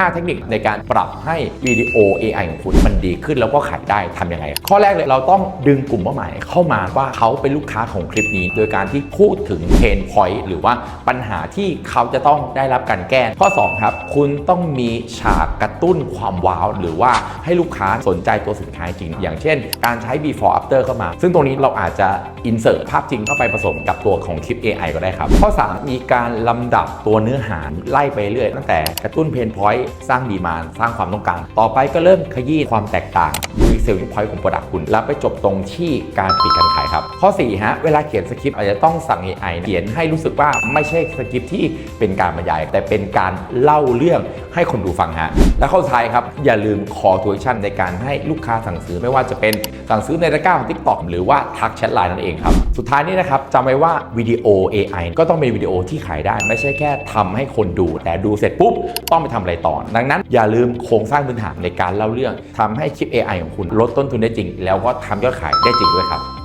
5 เทคนิคในการปรับให้วิดีโอ AI ของคุณมันดีขึ้นแล้วก็ขายได้ทำยังไง ข้อแรกเลยเราต้องดึงกลุ่มเป้าหมายเข้ามาว่าเขาเป็นลูกค้าของคลิปนี้ โดยการที่พูดถึงเพนพอยต์หรือว่าปัญหาที่เขาจะต้องได้รับการแก้ข้อ 2 ครับ คุณต้องมีฉากกระตุ้นความว้าว หรือว่าให้ลูกค้าสนใจตัวสินค้าจริง อย่างเช่น การใช้ before after เข้ามา ซึ่งตรงนี้เราอาจจะ insert ภาพจริงเข้าไปผสมกับตัวของคลิป AI ก็ได้ครับ ข้อ 3 มีการลำดับตัวเนื้อหาไล่ไปเรื่อยตั้งแต่กระตุ้นเพนพอยต์สร้างดีมานสร้างความต้องการ ต่อไปก็เริ่มขยี้ความแตกต่างดูเซลล์พอยต์ของโปรดักต์คุณ แล้วไปจบตรงที่การปิดการขายครับ ข้อ 4 ฮะ เวลาเขียนสคริปต์อาจจะต้องสั่ง AI เขียนให้รู้สึกว่าไม่ใช่สคริปต์ที่เป็นการบรรยาย แต่เป็นการเล่าเรื่องให้คนดูฟังฮะ และข้อท้ายครับ อย่าลืม call to action ในการให้ลูกค้าสั่งซื้อไม่ว่าจะเป็นสั่งซื้อในตะกร้าของ TikTok หรือว่าทักแชทไลน์นั่นเองครับ สุดท้ายนี้นะครับจำไว้ว่าวิดีโอ AI ก็ต้องเป็นวิดีโอที่ขายได้ ไม่ใช่แค่ทำให้คนดู แต่ดูเสร็จปุ๊บต้องไปทำอะไรต่อดังนั้นอย่าลืมโครงสร้างพื้นฐานในการเล่าเรื่องทำให้คลิป AI ของคุณลดต้นทุนได้จริง แล้วก็ทำยอดขายได้จริงด้วยครับ